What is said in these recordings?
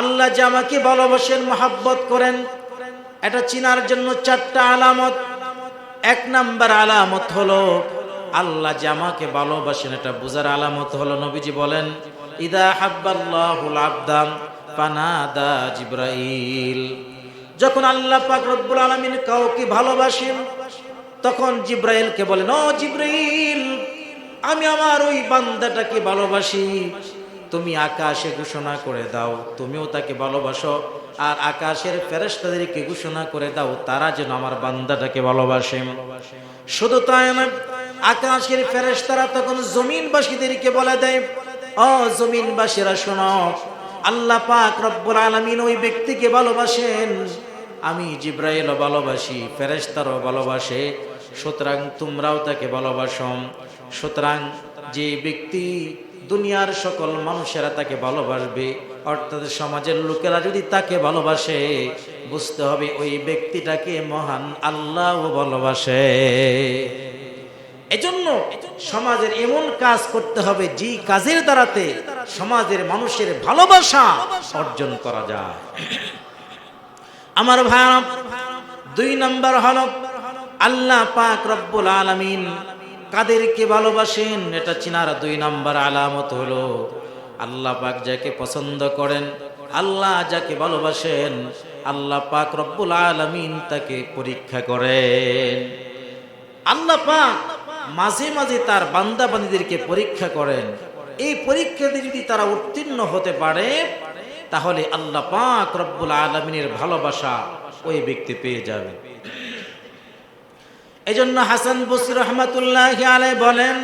আল্লাহ যে আমাকে ভালোবাসেন, মহাব্বত করেন, এটা চিনার জন্য চারটা আলামত। এক নাম্বার আলামত হলো, আল্লাহ যে আমাকে ভালোবাসেন, এটা বুঝার আলামত হলো, নবীজি বলেন, ইদা হাব্বাল্লাহুল আবদাম পানাদা জিব্রাইল। যখন আল্লাহ পাক রব্বুল আলামিন কাউকে ভালোবাসেন, তখন জিব্রাইলকে বলেন, ও জিব্রাইল, আমি আমার ওই বান্দাটাকে ভালোবাসি তুমি আকাশে ঘোষণা করে দাও, তুমিও তাকে ভালোবাসো। আর আকাশের ফেরেশতাদেরকে ঘোষণা করে দাও, তারা যেন আমার বান্দাটাকে ভালোবাসে। শুধু তাই না আকাশের ফেরেশতারা তখন জমিনবাসীদেরকে বলে দেয়, ও জমিনবাসীরা, শোনো, আল্লাহ পাক রব্বুল আলামিন ওই ব্যক্তিকে ভালোবাসেন। আমি জিব্রাইলও ভালোবাসি, ফেরেশতারও ভালোবাসে, সুতরাং তোমরাও তাকে ভালোবাসো। সুতরাং যে ব্যক্তি দুনিয়ার সকল মানুষেরা তাকে ভালোবাসবে, অর্থাৎ সমাজের লোকেরা যদি তাকে ভালোবাসে, বুঝতে হবে ওই ব্যক্তিটাকে মহান আল্লাহ ভালোবাসে। এজন্য সমাজের এমন কাজ করতে হবে, যে কাজের দ্বারাতে সমাজের মানুষের ভালোবাসা অর্জন করা যায়। আমার ভাই দুই নম্বর হল আল্লাহ পাক রব্বুল আলামিন কাদেরকে ভালোবাসেন? এটা চিনার দুই নম্বর আলামত হলো, আল্লাহ পাক যাকে পছন্দ করেন, আল্লাহ যাকে ভালোবাসেন, আল্লাহ পাক রব্বুল আলামিন তাকে পরীক্ষা করেন। আল্লাহ পাক মাঝে মাঝে তার বান্দা বান্দীদেরকে পরীক্ষা করেন। এই পরীক্ষাতে যদি তারা উত্তীর্ণ হতে পারে, তাহলে আল্লাহ পাক রব্বুল আলমিনের ভালোবাসা ওই ব্যক্তি পেয়ে যাবে এজন্য হাসান বসির রহমাতুল্লাহ আলাই বলেন,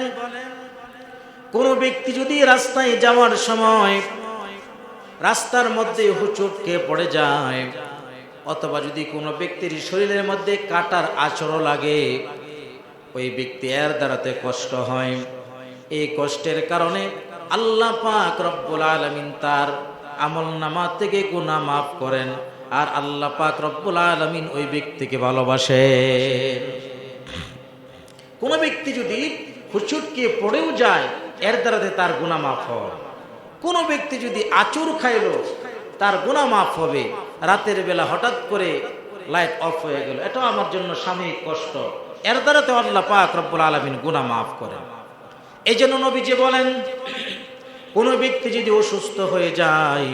কোন ব্যক্তি যদি রাস্তায় যাওয়ার সময় রাস্তার মধ্যে হুচুটকে পড়ে যায়, অথবা যদি কোনো ব্যক্তির শরীরের মধ্যে কাটার আচরণ লাগে, ওই ব্যক্তি এর দ্বারাতে কষ্ট হয়। এই কষ্টের কারণে আল্লাহ পাক রব্বুল আলমিন তার আমল নামা থেকে গুণা মাফ করেন, আর আল্লাহ পাক রব্বুল আলমিন ওই ব্যক্তিকে ভালোবাসে কোনো ব্যক্তি যদি হুচুটকে পড়েও যায়, এর দ্বারাতে তার গুণা মাফ হয় কোনো ব্যক্তি যদি আচুর খাইল, তার গুণা মাফ হবে। রাতের বেলা হঠাৎ করে লাইট অফ হয়ে গেল। এটাও আমার জন্য সাময়িক কষ্ট। এর দ্বারা তো আল্লাহ পাক রব্বুল আলমিন গুণা মাফ করেন। এই জন্য নবীজি বলেন, কোনো ব্যক্তি যদি অসুস্থ হয়ে যায়,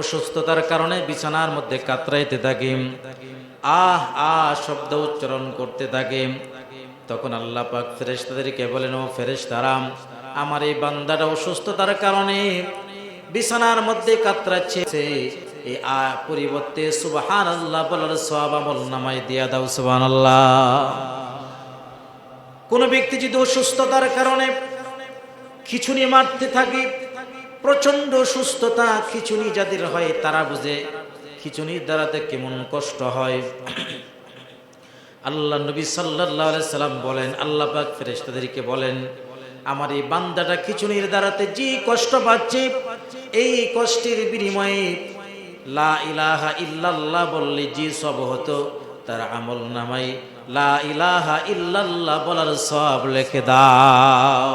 অসুস্থতার কারণে বিছানার মধ্যে কাতরাইতে থাকে, আহ আহ শব্দ উচ্চারণ করতে থাকে তখন আল্লাহ পাক ফেরেশতাদেরকে বলেন, ও ফেরেশতারাম আমার এই বান্দাটা অসুস্থতার কারণে বিছানার মধ্যে কাতরাচ্ছে। এই পরিবর্তে সুবহান আল্লাহ বলার সব আমল নামাই দিয়া দাও আল্লাহ কোন ব্যক্তি যদি অসুস্থতার কারণে খিচুনি মারতে থাকে প্রচণ্ড সুস্থতা খিচুনি যাদের হয়, তারা বুঝে খিচুনির দ্বারাতে কেমন কষ্ট হয়। আল্লাহ নবী সাল্লাহ সাল্লাম বলেন, আল্লাহ পাক ফেরেশতাদেরকে বলেন, আমার এই বান্দাটা খিচুনির দ্বারাতে যে কষ্ট পাচ্ছে, এই কষ্টের বিনিময়ে লা ইলাহা ইল্লাল্লাহ বললে যে সব হতো, তার আমল নামাই লা ইলাহা ইল্লাল্লাহ বলার সব লিখে দাও।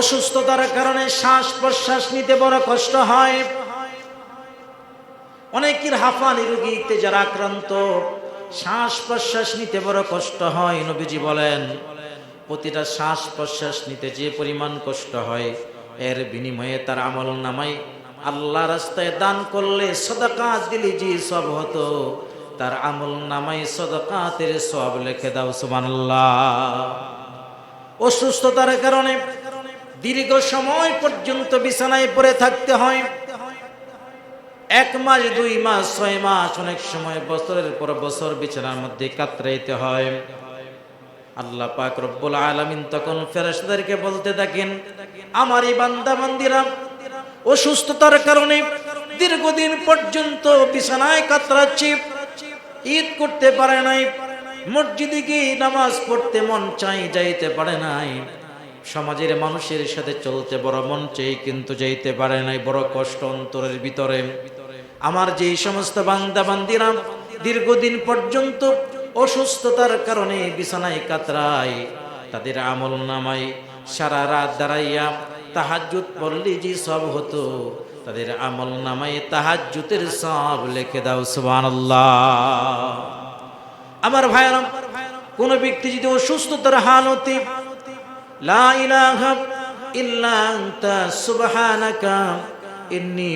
অসুস্থতার কারণে শ্বাস প্রশ্বাস নিতে বড় কষ্ট হয়। অনেকের হাফানি রোগীতে যারা আক্রান্ত শ্বাস প্রশ্বাস নিতে বড় কষ্ট হয়, নবীজি বলেন। প্রতিটা শ্বাস প্রশ্বাস নিতে যে পরিমাণ কষ্ট হয়, এর বিনিময়ে তার আমল নামাই আল্লাহ রাস্তায় দান করলে সদকাত দিলে যে সব হতো। তার আমল নামাই সদকাতের সব লেখে দাও, সুবহানাল্লাহ। অসুস্থতার কারণে দীর্ঘ সময় পর্যন্ত বিছানায় পড়ে থাকতে হয়। এক মাস, দুই মাস, ছয় মাস, অনেক সময় বছরের পর বছর বিছানার মধ্যে কাতরাইতে হয়। আল্লাহ পাক রব্বুল আলামিন তখন ফেরেশদেরকে বলতে থাকেন, আমার এই বান্দা বান্দিরা অসুস্থতার কারণে দীর্ঘদিন পর্যন্ত বিছানায় কাতরাচ্ছি, ঈদ করতে পারে নাই, মসজিদে গিয়ে নামাজ পড়তে মন চাই যাইতে পারে নাই। সমাজের মানুষের সাথে চলতে বড় মন চাই কিন্তু যাইতে পারে নাই বড় কষ্ট অন্তরের ভিতরে। আমার যে সমস্ত বান্দা বান্দিরা দীর্ঘদিন পর্যন্ত অসুস্থতার কারণে বিছানায় কাতরায়, তাদের আমল নামাই সারা রাত দাঁড়াইয়া তাহাজ্জুদ পড়লে যে সব হতো, তাদের আমল নামাই তাহাজ্জুদের সব লেখে দাও, সুবহানাল্লাহ। আমার ভাইরা কোন ব্যক্তি যদি অসুস্থতার হালতে ইন্নী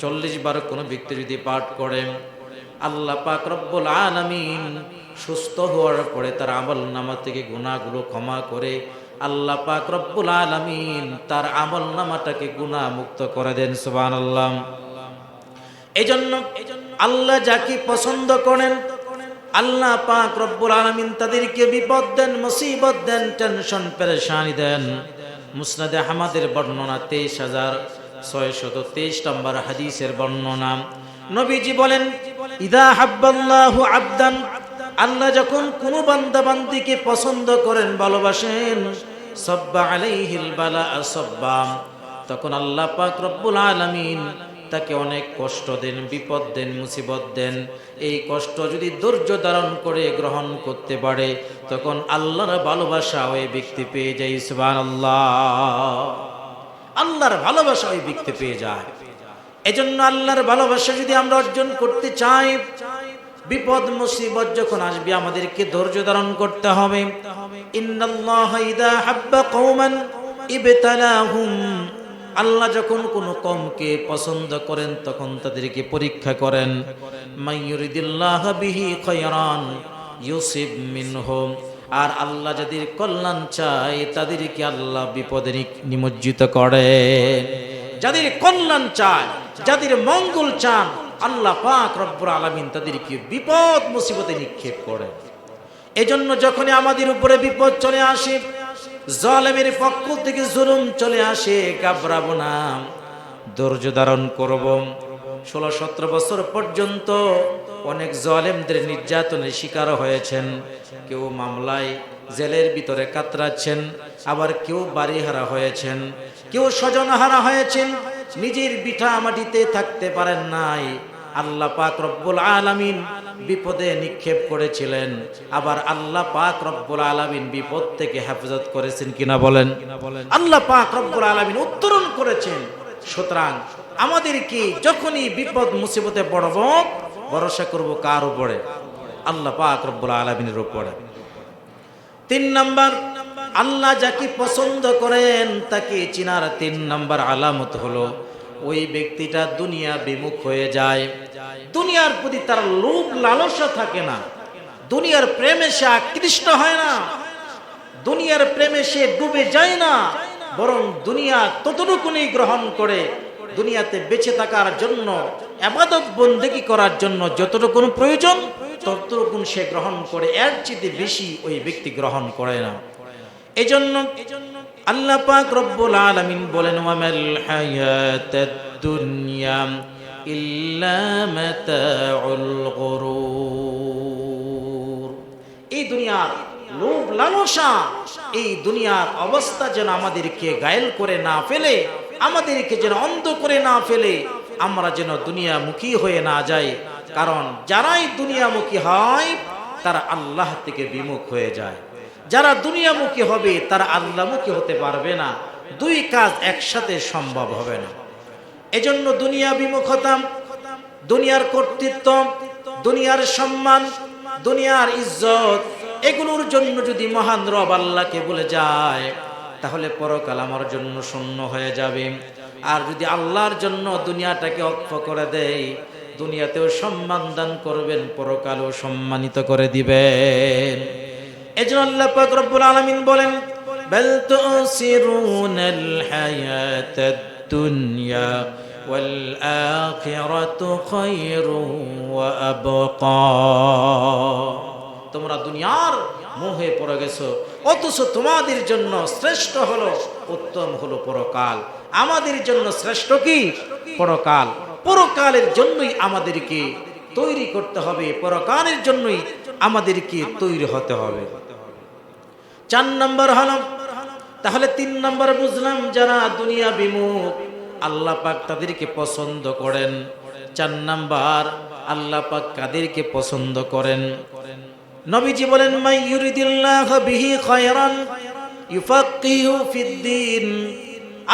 40 বার কোন ব্যক্তি যদি পাঠ করে, আল্লাহ পাক রব্বুল আলামিন সুস্থ হওয়ার পরে তার আমল নামা থেকে গুনাহগুলো ক্ষমা করে আল্লাহ পাক রব্বুল আলামিন তার আমল নামাটাকে গুনাহ মুক্ত করে দেন, সুবহানাল্লাহ। জন্য আল্লাহ যাকে পছন্দ করেন আল্লাহ পাক রব্বুল আলামিন তাদেরকে বিপদ দেন, মুসিবত দেন, টেনশন, পেরেশানি দেন। মুসনাদে আহমদের বর্ণনা তেইশ হাজার ছয়শত তেইশ নম্বর হাদিসের বর্ণনা। নবীজি বলেন, ইদা হাব্বাল্লাহু আবদান আল্লাহ যখন কোনো বান্দা বান্দিকে পছন্দ করেন, ভালোবাসেন, সব্বা আলাইহিল বালা সব্বা। তখন আল্লাহ পাক রব্বুল আলামিন তাকে অনেক কষ্ট দেন, বিপদ দেন, মুসিবত দেন। এই কষ্ট যদি ধৈর্য ধারণ করে গ্রহণ করতে পারে, তখন আল্লাহর ভালোবাসা ওই ব্যক্তি পেয়ে যায়, সুবহানাল্লাহ। আল্লাহর ভালোবাসা ওই ব্যক্তি পেয়ে যায়। এজন্য আল্লাহর ভালোবাসা যদি আমরা অর্জন করতে চাই, বিপদ, মুসিবত যখন আসবে, আমাদেরকে ধৈর্য ধারণ করতে হবে। ইন্নাল্লাহ ইদা হাব্বা কওমান ইবতালাহুম আল্লাহ যখন কোনো কমকে পছন্দ করেন, তখন তাদেরকে পরীক্ষা করেন। খয়রান মিনহুম। আর আল্লাহ যাদের কল্যাণ চায়, তাদেরকে আল্লাহ বিপদে নিমজ্জিত করে যাদের কল্যাণ চায়, যাদের মঙ্গল চান, আল্লাহ পাক রব্বুর আলামিন তাদেরকে বিপদ মুসিবতে নিক্ষেপ করেন। এজন্য যখনই আমাদের উপরে বিপদ চলে আসে জলেমের পক্ষ থেকে জুলুম চলে আসে, ঘাবড়াবো না। ধৈর্য ধারণ করব। ষোলো সতেরো বছর পর্যন্ত অনেক জলেমদের নির্যাতনের শিকার হয়েছেন। কেউ মামলায় জেলের ভিতরে কাতরাচ্ছেন, আবার কেউ বাড়িহারা হয়েছেন। কেউ স্বজনহারা হয়েছেন, নিজের বিঠা মাটিতে থাকতে পারেন নাই। আল্লাহ পাক রব্বুল আলামিন বিপদে নিক্ষেপ করেছিলেন। আবার আল্লাহ পাক রব্বুল আলামিন বিপদ থেকে হেফাজত করেছেন কিনা বলেন? আল্লাহ পাক রব্বুল আলামিন উত্তরণ করেছেন। সুতরাং আমাদের কি যখনই বিপদ, মুসিবতে পড়ব, ভরসা করব কার উপরে? আল্লাহ পাক রব্বুল আলামিনের উপরে। তিন নাম্বার, আল্লাহ যাকে পছন্দ করেন তাকে চিনার তিন নাম্বার আলামত হলো ওই ব্যক্তিটা দুনিয়া বিমুখ হয়ে যায়। দুনিয়ার প্রতি তার লোভ লালসা থাকে না। দুনিয়ার প্রেমে সে আকৃষ্ট হয় না। দুনিয়ার প্রেমে সে ডুবে যায় না। বরং দুনিয়া ততটুকুনি গ্রহণ করে, দুনিয়াতে বেঁচে থাকার জন্য, আবাদত বন্দেগী করার জন্য যতটুকুন প্রয়োজন, ততটুকুন সে গ্রহণ করে। এর চেয়ে বেশি ওই ব্যক্তি গ্রহণ করে না। এজন্য এজন্য আল্লাহ পাক রব্বুল আলামিন বলেন, ওয়ামাল হায়াতাদ দুনিয়া ইল্লা মাতাউল গুরুর। এই দুনিয়ার লোভ লালসা, এই দুনিয়ার অবস্থা যেন আমাদেরকে গায়েল করে না ফেলে, আমাদেরকে যেন অন্ধ করে না ফেলে, আমরা যেন দুনিয়ামুখী হয়ে না যাই। কারণ যারাই দুনিয়ামুখী হয়, তারা আল্লাহ থেকে বিমুখ হয়ে যায়। যারা দুনিয়ামুখী হবে, তারা আল্লাহমুখী হতে পারবে না। দুই কাজ একসাথে সম্ভব হবে না। এজন্য দুনিয়া বিমুখতা দুনিয়ার কর্তৃত্ব দুনিয়ার সম্মান, দুনিয়ার ইজ্জত, এগুলোর জন্য যদি মহান রব আল্লাহকে বলে যায়, তাহলে পরকাল আমার জন্য শূন্য হয়ে যাবে। আর যদি আল্লাহর জন্য দুনিয়াটাকে অক্ষ করে দেয়, দুনিয়াতেও সম্মান দান করবেন, পরকালও সম্মানিত করে দিবেন। এজন্য আল্লাহ পাক রব্বুল আলামিন বলেন, বাল তুসিরুনাল হায়াতাদ দুনিয়া ওয়াল আখিরাতু খায়রুন ওয়া আবকা। তোমরা দুনিয়ার মোহে পড়ে গেছো, অথচ তোমাদের জন্য শ্রেষ্ঠ হলো, উত্তম হলো পরকাল। আমাদের জন্য শ্রেষ্ঠ কি? পরকাল। পরকালের জন্যই আমাদেরকে তৈরি করতে হবে, পরকালের জন্যই আমাদেরকে তৈরি হতে হবে। চার নম্বর হলাম। তাহলে তিন নম্বর বুঝলাম যারা দুনিয়া বিমুখ, আল্লাহ পাক তাদেরকে পছন্দ করেন। চার নাম্বার, আল্লাহ পাক কাদেরকে পছন্দ করেন। নবীজি বলেন মাই ইউরিদিল্লাহ বিহি খায়রান ইউফাক্কিহু ফিদ্দিন।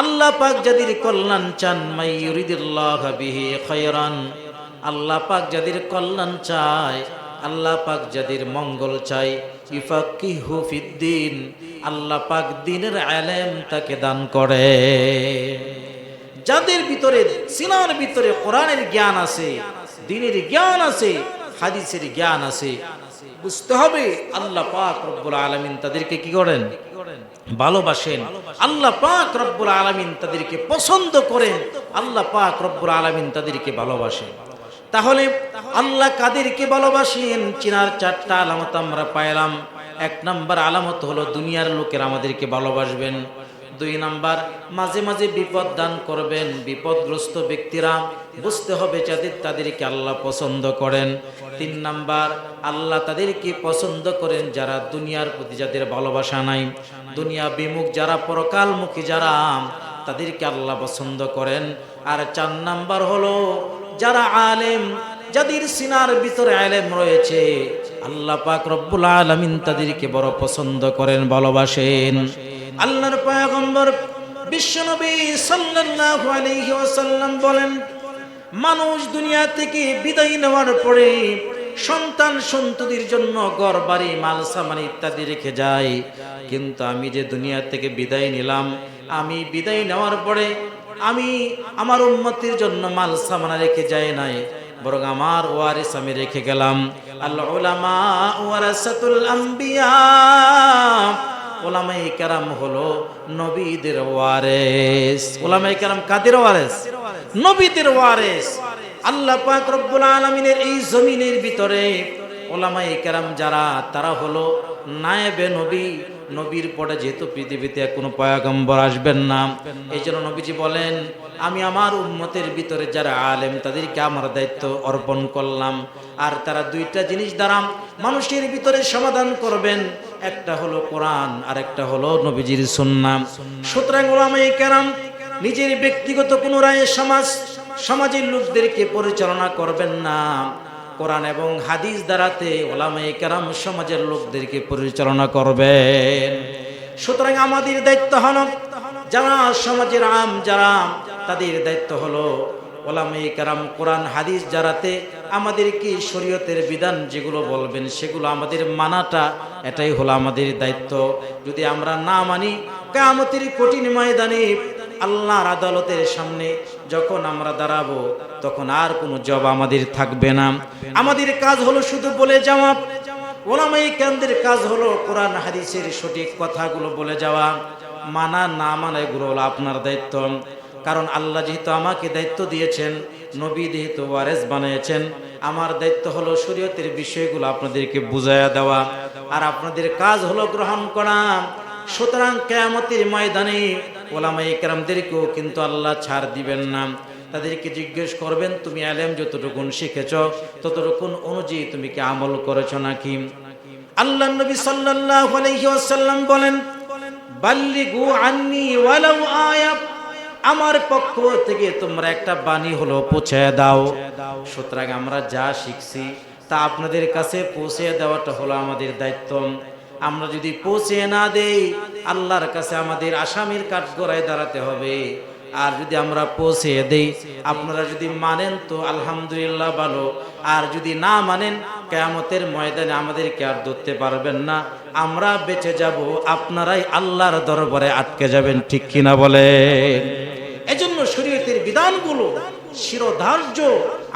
আল্লাহ পাক যাদের কল্যাণ চান মাই ইউরিদুল্লাহ বিহি খায়রান। আল্লাহ পাক যাদের কল্যাণ চায়, আল্লাহ পাক যাদের মঙ্গল চাই ফিদ্দিন, আল্লাহ পাক দিনের আলেম তাকে দান করে। যাদের ভিতরে, সিনার ভিতরে কোরআনের জ্ঞান আছে, দিনের জ্ঞান আছে, হাদিসের জ্ঞান আছে, বুঝতে হবে আল্লাহ পাক রব্বুল আলামিন তাদেরকে কি করেন? ভালোবাসেন। আল্লাহ পাক রব্বুল আলামিন তাদেরকে পছন্দ করেন। আল্লাহ পাক রব্বুল আলামিন তাদেরকে ভালোবাসেন। তাহলে আল্লাহ কাদেরকে ভালোবাসেন? চিনার চারটা আলামত আমরা পাইলাম। এক নাম্বার আলামত হলো দুনিয়ার লোকের আমাদেরকে ভালোবাসবেন। দুই নাম্বার, মাঝে মাঝে বিপদ দান করবেন। বিপদগ্রস্ত ব্যক্তিরা বুঝতে হবে যাদের তাদেরকে আল্লাহ পছন্দ করেন। তিন নাম্বার, আল্লাহ তাদেরকে পছন্দ করেন যারা দুনিয়ার প্রতি যাদের ভালোবাসা নাই। দুনিয়া বিমুখ, যারা পরকালমুখী, যারা তাদেরকে আল্লাহ পছন্দ করেন। আর চার নাম্বার হলো যারা আলেম, যাদের সিনার ভিতরে আলেম রয়েছে, আল্লাহ পাক রব্বুল আলামিন তাদেরকে বড় পছন্দ করেন, ভালোবাসেন। আল্লাহর পয়গম্বর বিশ্বনবী সাল্লাল্লাহু আলাইহি ওয়াসাল্লাম বলেন, মানুষ দুনিয়া থেকে বিদায় নেওয়ার পরে সন্তান সন্ততির জন্য ঘর, বাড়ি, মাল, সামান ইত্যাদি রেখে যায়। কিন্তু আমি যে দুনিয়া থেকে বিদায় নিলাম, আমি বিদায় নেওয়ার পরে আমি আমার উন্মতির জন্য মাল সামানা রেখে যাই নাই, বরং আমার ওয়ারিস আমি রেখে গেলাম। আল্লাহ উলামা ওয়ারাসাতুল আম্বিয়া ওলামাই কেরাম হলো নবীদের ওয়ারেস। ওলামাই কেরাম কাদের ওয়ারেস? নবীদের ওয়ারেস। আল্লাহ পাক রব্বুল আলামিনের এই জমিনের ভিতরে ওলামাই কেরাম যারা, তারা হলো নায়েবে নবী, নবীর পরে যেহেতু পৃথিবীতে কোনো পয়াগম্বর আসবেন না এই জন্য নবীজি বলেন, আমি আমার উম্মতের ভিতরে যারা আলেম, তাদেরকে আমার দায়িত্ব অর্পণ করলাম। আর তারা দুইটা জিনিস দ্বারা মানুষের ভিতরে সমাধান করবেন, একটা হলো কোরআন, আর একটা হলো নবীজির সুন্নাম সুতরাং ওলামাই কেরাম নিজের ব্যক্তিগত কোনো রায়ে সমাজ, সমাজের লোকদেরকে পরিচালনা করবেন না। কোরআন এবং হাদিস দ্বারাতে ওলামাই কেরাম সমাজের লোকদেরকে পরিচালনা করবেন। সুতরাং আমাদের দায়িত্ব হল, যারা সমাজের আম, যারা তাদের দায়িত্ব হলো ওলামাই কেরাম কোরআন, হাদিস যারাতে আমাদেরকে শরীয়তের বিধান যেগুলো বলবেন সেগুলো আমাদের মানাটা, এটাই হলো আমাদের দায়িত্ব। যদি আমরা না মানি, কেয়ামতের কঠিন ময়দানে আল্লাহর আদালতের সামনে যখন আমরা দাঁড়াবো, তখন আর কোনো জব আমাদের থাকবে না। আমাদের কাজ হলো শুধু বলে যাওয়া। ওলামাই কেন্দ্রের কাজ হলো কোরআন, হাদিসের সঠিক কথাগুলো বলে যাওয়া। মানা, না মানা, এগুলো হলো আপনার দায়িত্ব। কারণ আল্লাহ যেহেতু আমাকে দায়িত্ব দিয়েছেন, নবী যেহেতু ওয়ারেস বানিয়েছেন, আমার দায়িত্ব হলো শরীয়তের বিষয়গুলো আপনাদেরকে বুঝাইয়া দেওয়া। আর আপনাদের কাজ হলো গ্রহণ করা। সুতরাং কেয়ামতের ময়দানে ওলামাই কেরামদেরকেও কিন্তু আল্লাহ ছাড় দিবেন না। তাদেরকে জিজ্ঞেস করবেন, তুমি আলেম যতটুকুন শিখেছ, ততটুকুন অনুযায়ী তুমি কি আমল করেছ নাকি? আল্লাহ নবী ওয়াসাল্লাম বলেন আমার পক্ষ থেকে তোমরা একটা বাণী হলো, পৌঁছে দাও। সুতরাং আমরা যা শিখছি, তা আপনাদের কাছে পৌঁছে দেওয়াটা হলো আমাদের দায়িত্ব। আমরা যদি পৌঁছে না দেই আল্লাহর কাছে আমাদের আসামির কাঠগড়ায় দাঁড়াতে হবে। আর যদি আমরা পৌঁছে দেই, আপনারা যদি মানেন তো আলহামদুলিল্লাহ ভালো। আর যদি না মানেন, কেয়ামতের ময়দানে আমাদেরকে আর ধরতে পারবেন না। আমরা বেঁচে যাব, আপনারাই আল্লাহর দরবারে আটকে যাবেন, ঠিক কিনা বলে এজন্য শরীয়তের বিধানগুলো শিরোধার্য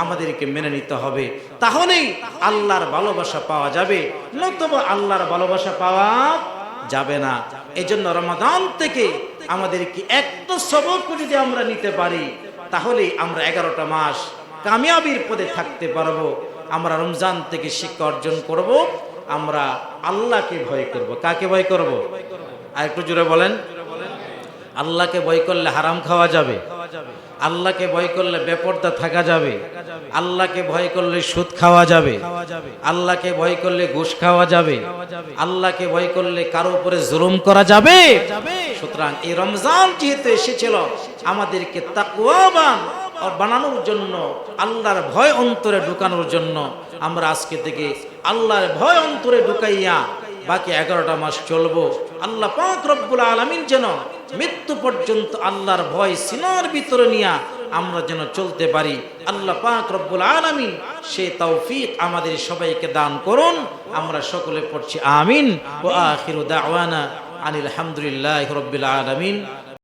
আমাদেরকে মেনে নিতে হবে। তাহলেই আল্লাহর ভালোবাসা পাওয়া যাবে নতুবা আল্লাহর ভালোবাসা পাওয়া যাবে না। এজন্য রমাদান থেকে আমাদেরকে একটা সবক যদি আমরা নিতে পারি তাহলে আমরা এগারোটা মাস কামিয়াবির পদে থাকতে পারব। আমরা রমজান থেকে শিক্ষা অর্জন করব। আমরা আল্লাহকে ভয় করব। কাকে ভয় করব? আর একটু জোরে বলেন। আল্লাহকে ভয় করলে হারাম খাওয়া যাবে। আল্লাহকে ভয় করলে বেপর্দা থাকা যাবে। আল্লাহকে ভয় করলে সুদ খাওয়া যাবে। আল্লাহকে ভয় করলে ঘুষ খাওয়া যাবে। আল্লাহকে ভয় করলে কারও উপরে জুলুম করা যাবে। সুতরাং এই রমজান যেহেতু এসেছিল আমাদেরকে তাকুয়াবান বানানোর জন্য আল্লাহর ভয় অন্তরে ঢুকানোর জন্য আমরা আজকে থেকে আল্লাহর ভয় অন্তরে ঢুকাইয়া বাকি এগারোটা মাস চলবো। আল্লাহ পাক রব্বুল আলমিন যেন মৃত্যু পর্যন্ত আল্লাহর ভয় সিনার ভিতরে নিয়া আমরা যেন চলতে পারি। আল্লাহ পাক রব্বুল আলমিন সে তৌফিক আমাদের সবাইকে দান করুন। আমরা সকলে পড়ছি আমিন। ও আখিরু দাওয়ানা আনিল আলহামদুলিল্লাহ রব্বিল আলমিন।